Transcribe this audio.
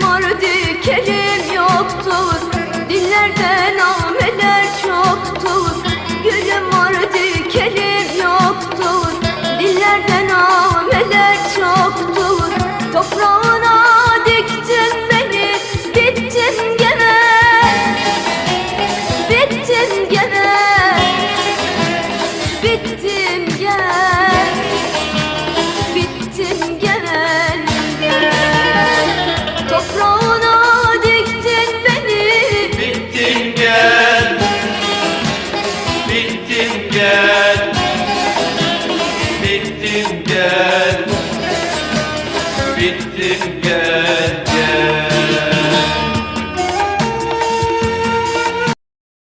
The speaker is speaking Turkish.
Vardı kelim yoktur Dillerden ameler çoktur. Gülüm vardı kelim yoktur Dillerden ameler çoktur. Toprağına diktin beni Bittin gene. Bittin gene. Bittim Bittim gel. Bittim gel. Bittim gel.